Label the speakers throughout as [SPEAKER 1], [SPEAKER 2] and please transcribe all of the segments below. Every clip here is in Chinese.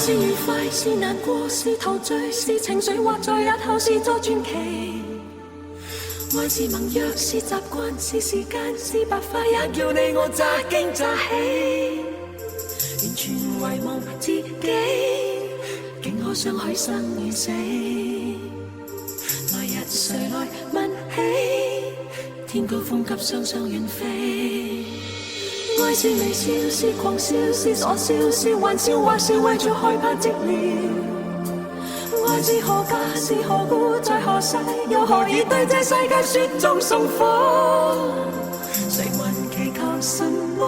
[SPEAKER 1] 是愉快，是难过，是陶醉，是情绪，或在日后是作传奇。爱是盟约，是习惯，是时间，是白发，也叫你我乍惊乍喜。完全遗忘自己，竟可相许生与死。来日谁来问起？天高风急，双双远飞。爱是微笑，是狂笑，是傻笑，是玩笑，或是为着害怕寂寥。是何家，是何故，在何世，又何以对这世界雪中送火？谁还祈求什么？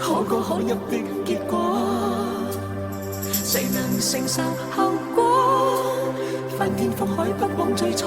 [SPEAKER 1] 可歌可泣的结果，谁能承受后果？翻天覆海，不枉最初。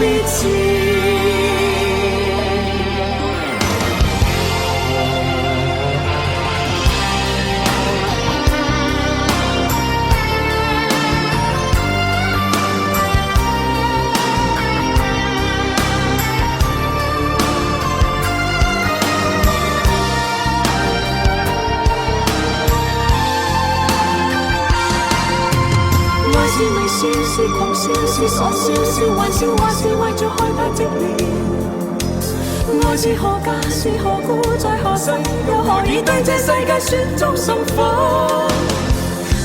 [SPEAKER 1] be 是微笑，是狂笑，是傻笑，是玩笑，或是為着害怕寂寥。愛是何家，是何故，在何世，又何以對這世界雪中送火？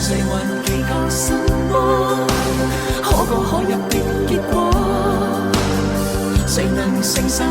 [SPEAKER 1] 誰還祈求什麼？可歌可泣的結果，誰能承受